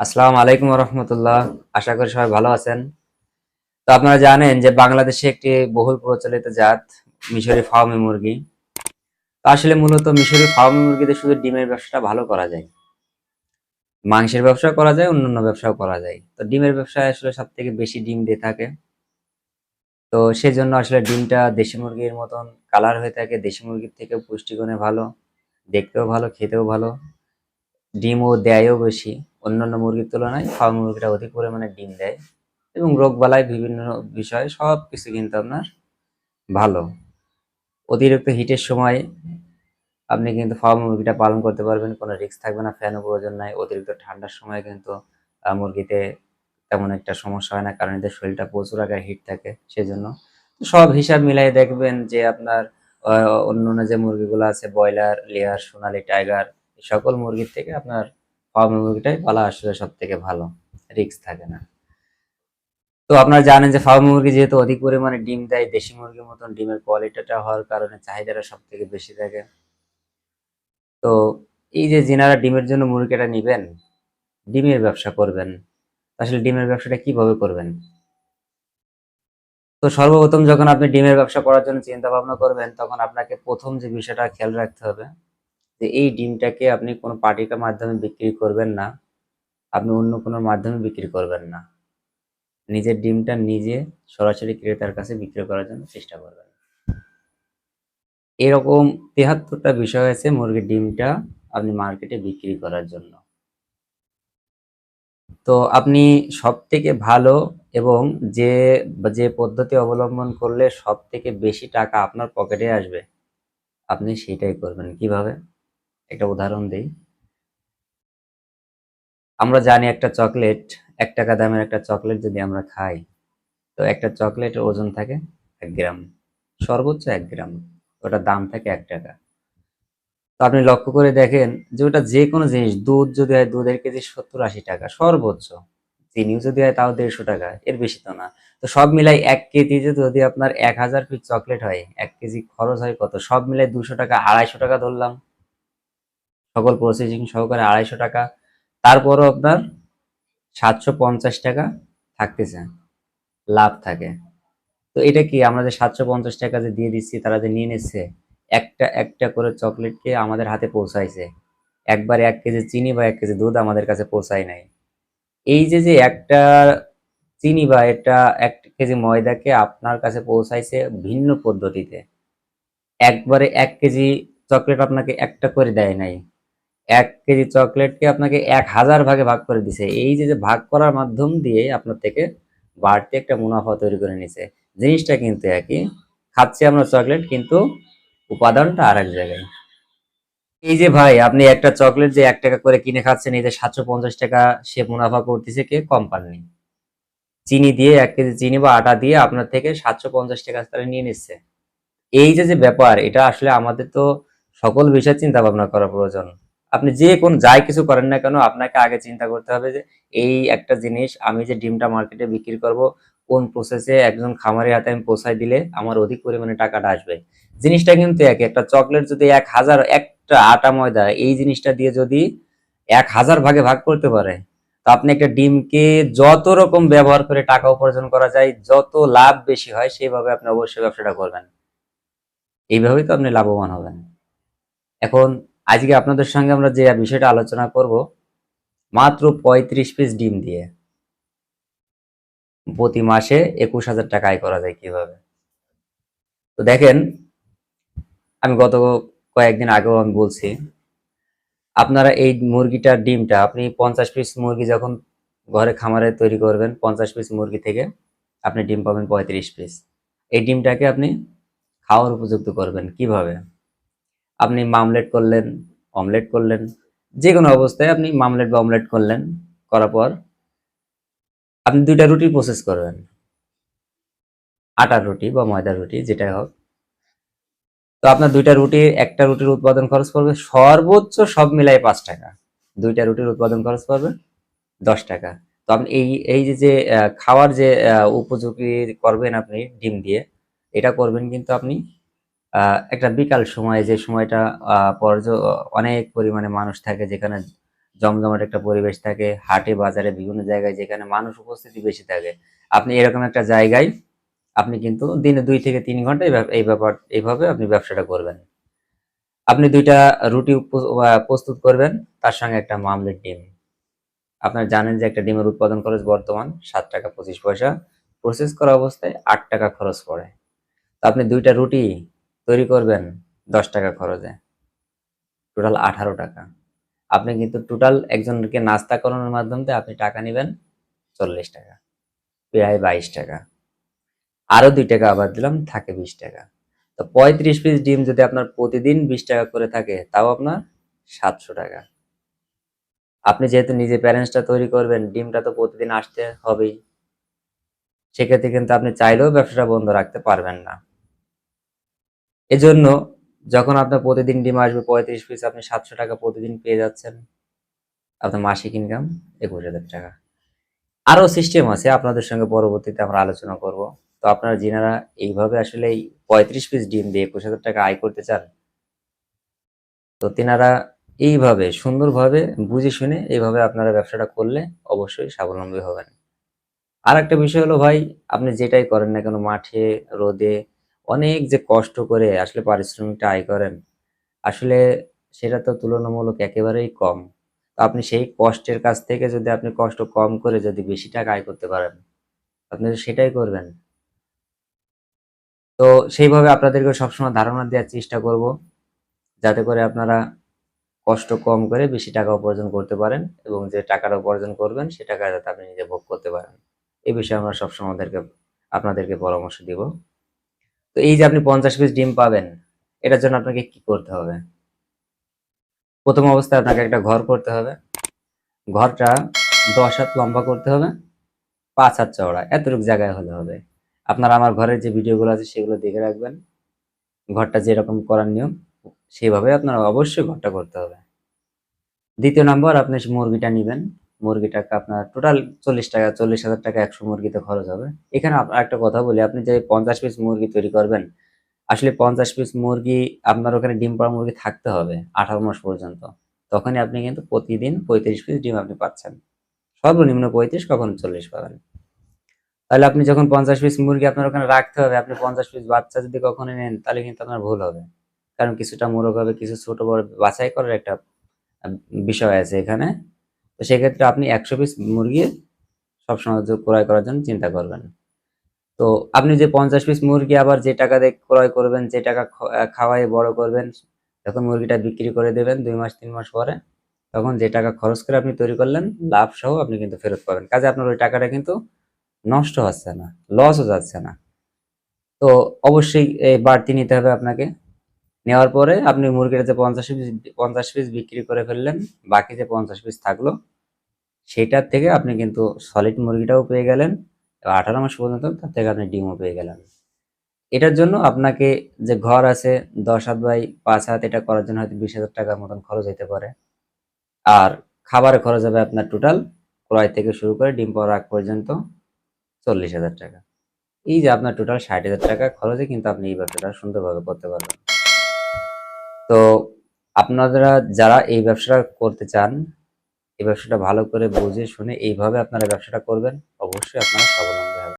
আসসালামু আলাইকুম রহমতুল্লাহ আশা করি সবাই ভালো আছেন। তো আপনারা জানেন যে বাংলাদেশে একটি বহুল প্রচলিত জাত মিশরি ফার্মি মুরগি। তো আসলে মূলত মিশরি ফার্মি মুরগিতে শুধু ডিমের ব্যবসাটা ভালো করা যায়। মাংসের ব্যবসা করা যায়, অন্যান্য ব্যবসাও করা যায়। তো ডিমের ব্যবসায় আসলে সব থেকে বেশি ডিম দিয়ে থাকে। তো সেজন্য আসলে ডিমটা দেশি মুরগির মতন কালার হয়ে থাকে। দেশি মুরগির থেকে পুষ্টিগুণে ভালো, দেখতেও ভালো, খেতেও ভালো। ডিমও দেয়ও বেশি। অন্যান্য মুরগির তুলনায় ফার্ম মুরগিটা অধিক পরিমাণে ডিম দেয় এবং রোগ রোগবালাই বিভিন্ন বিষয়ে, সব কিছু কিন্তু আপনার ভালো। অতিরিক্ত হিটের সময় আপনি কিন্তু ফার্ম মুরগিটা পালন করতে পারবেন, কোনো রিস্ক থাকবে না, ফ্যানও প্রয়োজন নাই, অতিরিক্ত ঠান্ডার সময় কিন্তু মুরগিতে তেমন একটা সমস্যা হয় না, কারণ এদের শরীরটা প্রচুর আকারে হিট থাকে, সেজন্য। সব হিসাব মিলাই দেখবেন যে আপনার অন্যান্য যে মুরগিগুলো আছে, ব্রয়লার, লেয়ার, সোনালি, টাইগার সকল মুরগির থেকে আপনার ফার্ম মুরগিটাই পালা আসলে সব থেকে ভালো, রিস্ক থাকে না। তো আপনারা জানেন যে ফার্ম মুরগি যেহেতু অধিক পরিমাণে ডিম দেয়, দেশি মুরগির মতন ডিমের কোয়ালিটিটা হওয়ার কারণে চাহিদাটা সব থেকে বেশি থাকে। তো এই যে যিনারা ডিমের জন্য মুরগিটা নিবেন, ডিমের ব্যবসা করবেন, আসলে ডিমের ব্যবসাটা কীভাবে করবেন? তো সর্বপ্রথম যখন আপনি ডিমের ব্যবসা করার জন্য চিন্তা ভাবনা করবেন, তখন আপনাকে প্রথম যে বিষয়টা খেয়াল রাখতে হবে যে এই ডিমটাকে আপনি কোনো পার্টিকার মাধ্যমে বিক্রি করবেন না, আপনি অন্য কোনো মাধ্যমে বিক্রি করবেন না। নিজের ডিমটা নিজে সরাসরি ক্রেতার কাছে বিক্রি করার জন্য চেষ্টা করবেন। এরকম তেহাত্তরটা বিষয় আছে মুরগির ডিমটা আপনি মার্কেটে বিক্রি করার জন্য। তো আপনি সব থেকে ভালো এবং যে যে পদ্ধতি অবলম্বন করলে সব থেকে বেশি টাকা আপনার পকেটে আসবে, আপনি সেটাই করবেন। কীভাবে? একটা উদাহরণ দিই। আমরা জানি একটা চকলেট, এক টাকা দামের একটা চকলেট যদি আমরা খাই, তো একটা চকলেটের ওজন থাকে এক গ্রাম, সর্বোচ্চ এক গ্রাম, ওটার দাম থাকে এক টাকা। তো আপনি লক্ষ্য করে দেখেন যে ওটা যে কোনো জিনিস, দুধ যদি হয় দুধের কেজি সত্তর আশি টাকা, সর্বোচ্চ। চিনিও যদি হয় তাও দেড়শো টাকা, এর বেশি তো না। তো সব মিলাই এক কেজিতে যদি আপনার এক হাজার পিস চকলেট হয়, এক কেজি খরচ হয় কত? সব মিলাই দুশো টাকা, আড়াইশো টাকা ধরলাম। সকল প্রসেসিং সহকারে আড়াইশো টাকা। তারপরও আপনার সাতশো পঞ্চাশ টাকা থাকতেছে। লাভ থাকে। তো এটা কি আমরা যে সাতশো পঞ্চাশ টাকা যে দিয়ে দিচ্ছি, তারা যে নিয়ে নিচ্ছে, একটা একটা করে চকলেটকে আমাদের হাতে পৌঁছাইছে। একবার এক কেজি চিনি বা এক কেজি দুধ আমাদের কাছে পৌঁছায় নাই। এই যে যে একটা চিনি বা এটা এক কেজি ময়দাকে আপনার কাছে পৌঁছাইছে ভিন্ন পদ্ধতিতে। একবারে এক কেজি চকলেট আপনাকে একটা করে দেয় নাই। এক কেজি চকলেটকে আপনাকে এক হাজার ভাগে ভাগ করে দিছে। এই যে যে ভাগ করার মাধ্যম দিয়ে আপনার থেকে বাড়তি একটা মুনাফা তৈরি করে নিছে। জিনিসটা কিন্তু একই। খাচ্ছি আমরা চকলেট কিন্তু উপাদানটা আর এক জায়গায়। এই যে ভাই, আপনি একটা চকলেট যে এক টাকা করে কিনে খাচ্ছেন, এই যে সাতশো পঞ্চাশ টাকা সে মুনাফা করতেছে কে? কোম্পানি চিনি দিয়ে এক কেজি চিনি বা আটা দিয়ে আপনার থেকে সাতশো পঞ্চাশ টাকা তারা নিয়ে নিচ্ছে। এই যে যে ব্যাপার, এটা আসলে আমাদের তো সকল বিষয়ে চিন্তা ভাবনা করা প্রয়োজন। আপনি যে কোন যাই কিছু করেন না কেন, আপনাকে আগে চিন্তা করতে হবে যে এই একটা জিনিস আমি যে ডিমটা মার্কেটে বিক্রি করব, কোন প্রসেসে একজন খামারের হাতে আমি পৌঁছায় দিলে আমার অধিক পরিমাণে টাকাটা আসবে। জিনিসটা কিন্তু এক একটা চকলেট যদি এক হাজার, একটা আটা ময়দা এই জিনিসটা দিয়ে যদি এক হাজার ভাগে ভাগ করতে পারে, তো আপনি একটা ডিমকে যত রকম ব্যবহার করে টাকা উপার্জন করা যায়, যত লাভ বেশি হয় সেইভাবে আপনি অবশ্যই ব্যবসাটা করবেন। এইভাবেই তো আপনি লাভবান হবেন। এখন আজকে আপনাদের সঙ্গে আমরা যে বিষয়টা আলোচনা করব, মাত্র পঁয়ত্রিশ পিস ডিম দিয়ে। প্রতি মাসে একুশ হাজার টাকা আয় করা যায় কীভাবে? তো দেখেন, আমি গত কয়েকদিন আগেও আমি বলছি, আপনারা এই মুরগিটার ডিমটা, আপনি পঞ্চাশ পিস মুরগি যখন ঘরে খামারে তৈরি করবেন, পঞ্চাশ পিস মুরগি থেকে আপনি ডিম পাবেন পঁয়ত্রিশ পিস এই ডিমটাকে আপনি খাওয়ার উপযুক্ত করবেন কীভাবে? আপনি মামলেট করলেন, অমলেট করলেন যে কোনো অবস্থায় আপনি মামলেট বা অমলেট করলেন, করার পর আপনি দুইটা রুটি প্রসেস করবেন। আটার রুটি বা ময়দার রুটি, যেটাই হোক। তো আপনার দুইটা রুটি, একটা রুটির উৎপাদন খরচ পড়বে সর্বোচ্চ সব মিলাই পাঁচ টাকা। দুইটা রুটির উৎপাদন খরচ পড়বে দশ টাকা। তো আপনি এই এই যে খাওয়ার যে উপযোগী করবেন আপনি ডিম দিয়ে, এটা করবেন কিন্তু আপনি একটা বিকাল সময়ে যে সময়টা পর্য, অনেক পরিমাণে মানুষ থাকে যেখানে জমজমাট একটা পরিবেশ থাকে, হাটে, বাজারে, বিভিন্ন জায়গায় যেখানে মানুষ উপস্থিতি বেশি থাকে। আপনি এরকম একটা জায়গায় আপনি কিন্তু দিনে দুই থেকে তিন ঘণ্টা এই ব্যাপার, এইভাবে আপনি ব্যবসাটা করবেন। আপনি দুইটা রুটি প্রস্তুত করবেন, তার সঙ্গে একটা মামলেট ডিম। আপনারা জানেন যে একটা ডিমের উৎপাদন খরচ বর্তমান সাত টাকা পঁচিশ পয়সা, প্রসেস করা অবস্থায় আট টাকা খরচ পড়ে। তো আপনি দুইটা রুটি তৈরি করবেন দশ টাকা খরচে। টোটাল আঠারো টাকা। আপনি কিন্তু টোটাল একজনকে নাস্তা করানোর মাধ্যমে আপনি টাকা নেবেন চল্লিশ টাকা প্রায় বাইশ টাকা, আরও দুই টাকা আবার দিলাম, থাকে বিশ টাকা। তো পঁয়ত্রিশ পিস ডিম যদি আপনার প্রতিদিন বিশ টাকা করে থাকে, তাও আপনার সাতশো টাকা। আপনি যেহেতু নিজে প্যারেন্টসটা তৈরি করবেন, ডিমটা তো প্রতিদিন আসতে হবেই। সেক্ষেত্রে কিন্তু আপনি চাইলেও ব্যবসাটা বন্ধ রাখতে পারবেন না। এজন্য যখন আপনার প্রতিদিন ডিম আসবে পঁয়ত্রিশ পিস আপনি সাতশো টাকা প্রতিদিন পেয়ে যাচ্ছেন আপনার মাসিক ইনকাম একুশ হাজার টাকা। আরও সিস্টেম আছে, আপনাদের সঙ্গে পরবর্তীতে আমরা আলোচনা করব। তো আপনারা যিনারা এইভাবে আসলে এই পঁয়ত্রিশ পিস ডিম দিয়ে একুশ হাজার টাকা আয় করতে চান, তো তিনারা এইভাবে সুন্দরভাবে বুঝে শুনে এইভাবে আপনারা ব্যবসাটা করলে অবশ্যই স্বাবলম্বী হবেন। আর একটা বিষয় হলো ভাই, আপনি যেটাই করেন না কেন, মাঠে, রোদে অনেক যে কষ্ট করে আসলে পারিশ্রমিকটা আয় করেন, আসলে সেটা তো তুলনামূলক একেবারেই কম। তো আপনি সেই কষ্টের কাছ থেকে যদি আপনি কষ্ট কম করে যদি বেশি টাকা আয় করতে পারেন, আপনি সেটাই করবেন। তো সেইভাবে আপনাদেরকে সবসময় ধারণা দেওয়ার চেষ্টা করব, যাতে করে আপনারা কষ্ট কম করে বেশি টাকা উপার্জন করতে পারেন এবং যে টাকাটা উপার্জন করবেন সে টাকা যাতে আপনি নিজে ভোগ করতে পারেন। এই বিষয়ে আমরা সবসময় আমাদেরকে আপনাদেরকে পরামর্শ দিব। তো এই যে আপনি পঞ্চাশ পিস ডিম পাবেন, এটার জন্য আপনাকে কি করতে হবে? প্রথম অবস্থায় আপনাকে একটা ঘর করতে হবে। ঘরটা দশ হাত লম্বা করতে হবে, পাঁচ হাত চওড়া, এতটুকু জায়গায় হলে হবে। আপনারা আমার ঘরের যে ভিডিওগুলো আছে সেগুলো দেখে রাখবেন। ঘরটা যেরকম করার নিয়ম সেইভাবে আপনারা অবশ্যই ঘরটা করতে হবে। দ্বিতীয় নম্বর, আপনি মুরগিটা নেবেন। মুরগিটাকে আপনার টোটাল চল্লিশ টাকা, চল্লিশ হাজার টাকা একশো মুরগিতে খরচ হবে। এখানে একটা কথা বলি, আপনি যে পঞ্চাশ পিস মুরগি তৈরি করবেন, আসলে পঞ্চাশ পিস মুরগি আপনার ওখানে ডিম পাড়া মুরগি থাকতে হবে আঠারো মাস পর্যন্ত। তখনই আপনি কিন্তু প্রতিদিন পঁয়ত্রিশ পিস ডিম আপনি পাচ্ছেন। সর্বনিম্ন পঁয়ত্রিশ, কখনো চল্লিশ পাবেন। তাহলে আপনি যখন পঞ্চাশ পিস মুরগি আপনার ওখানে রাখতে হবে, আপনি পঞ্চাশ পিস বাচ্চা যদি কখনো নেন, তাহলে কিন্তু আপনার ভুল হবে। কারণ কিছুটা মোরগ হবে, কিছু ছোট বড় বাছাই করার একটা বিষয় আছে এখানে। তো সেক্ষেত্রে আপনি একশো পিস মুরগি সবসময় ক্রয় করার জন্য চিন্তা করবেন। তো আপনি যে পঞ্চাশ পিস মুরগি আবার যে টাকা দিয়ে ক্রয় করবেন, যে টাকা খাওয়াই বড় করবেন, তখন মুরগিটা বিক্রি করে দেবেন দুই মাস, তিন মাস পরে। তখন যে টাকা খরচ করে আপনি তৈরি করলেন, লাভ সহ আপনি কিন্তু ফেরত পাবেন। কাজে আপনার ওই টাকাটা কিন্তু নষ্ট হচ্ছে না লসও যাচ্ছে না। তো অবশ্যই এই বাড়তি নিতে হবে আপনাকে। নেওয়ার পরে আপনি মুরগিটা যে পঞ্চাশ পিস পঞ্চাশ পিস বিক্রি করে ফেললেন, বাকি যে পঞ্চাশ পিস থাকল, সেটার থেকে আপনি কিন্তু সলিড মুরগিটাও পেয়ে গেলেন আঠারো মাস পর্যন্ত তার থেকে আপনি ডিমও পেয়ে গেলেন। এটার জন্য আপনাকে যে ঘর আছে, দশ হাত বাই পাঁচ হাত, এটা করার জন্য হয়তো বিশ হাজার টাকার মতন খরচ হতে পারে। আর খাবারে খরচ হবে আপনার টোটাল ক্রয় থেকে শুরু করে ডিম পাওয়ার আগ পর্যন্ত চল্লিশ হাজার টাকা। এই যে আপনার টোটাল ষাট হাজার টাকা খরচে কিন্তু আপনি এই ব্যবসাটা সুন্দরভাবে করতে পারবেন। তো আপনারা যারা এই ব্যবসাটা করতে চান, এই ব্যবসাটা ভালো করে বুঝে শুনে এইভাবে আপনারা ব্যবসাটা করবেন, অবশ্যই আপনারা স্বাবলম্বী হবেন।